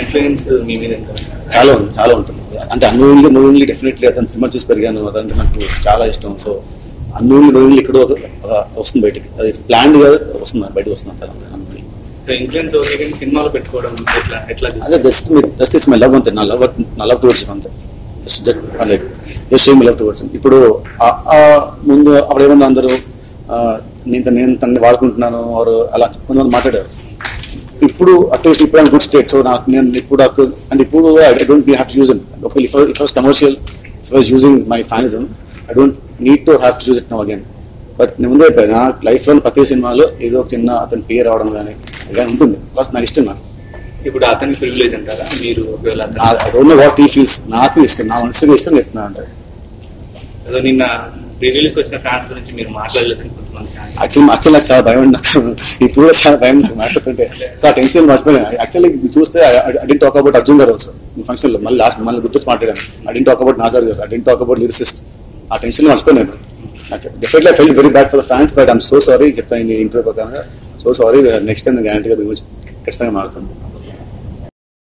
Influence మీ మీద చాలా ఉంది చాలా ఉంటుంది. అంటే అన్వయింగ్లీ నోయింగ్లీ డెఫినెట్లీ అతను సినిమా చూసి పెరిగాను. అదంటే నాకు చాలా ఇష్టం. సో అన్వయింగ్లీ నోయింగ్లీ ఇక్కడ వస్తుంది బయటికి. అది ప్లాన్ కాదు వస్తుంది బయటకు వస్తుంది అంతే. ఇన్ఫ్లుయెన్స్ సినిమాలో పెట్టుకోవడం ఎట్లా ఎట్లా అదే just just is my love అంతే. నా లవ్ నా లవ్ టువర్డ్స్ అంతే. Just like just same love towards ఇప్పుడు ముందు అప్పుడు ఏమన్నా అందరూ? నేను నేను తనని వాడుకుంటున్నాను వారు అలా కొంతమంది మాట్లాడారు. ఇప్పుడు అట్లీస్ట్ ఇప్పుడు గుడ్ స్టేట్ సో నాకు నేను ఇప్పుడు అంటే ఇప్పుడు I don't have to use it ఒకవేళ if if was commercial if was using my fanism I don't need to have to use it no again but నేను ముందే చెప్పాను నా లైఫ్లో ప్రతి సినిమాలో ఏదో ఒక చిన్న అతని పేరు రావడం కానీ కానీ ఉంటుంది. బికాస్ నాకు ఇష్టం నాకు. ఇప్పుడు అతని ప్రివిలేజ్ అంటారా? మీరు ఒకవేళ వాట్ ఈ ఫీల్స్ నాకు ఇష్టం. నా మనసుకి ఇష్టం చెప్తున్నా అంటే ఏదో నిన్న రిలీజ్కి వచ్చిన ఫ్యాన్స్ గురించి మీరు మాట్లాడలేదు యాక్చువల్ యాక్చువల్లీ యాక్చువల్ నాకు చాలా భయం నాకు. ఇప్పుడు కూడా చాలా భయం నాకు మాట్లాడుతుంటే. సో ఆ టెన్షన్ మర్చిపోయాను. యాక్చువల్లీ చూస్తే అడిన్ టాక్ అబౌట్ అర్జున్ గారు ఆల్సో ఫంక్షన్లో మళ్ళీ లాస్ట్ మళ్ళీ గుర్తు మాట్లాడాను. అడిన్ టాక్ అబౌట్ నాజర్ గారు. అడిన్ టాక్ అబౌట్ లిరిసిస్ట్ ఆ టెన్షన్ మర్చిపోయాను definitely I fell very bad for the fans but I'm so sorry చెప్తాను ఇంటర్వ్యూ ప్రకారంగా. సో సారీ నెక్స్ట్ టైం గ్యారంటీగా మీ ఖచ్చితంగా మాట్లాడుతాను.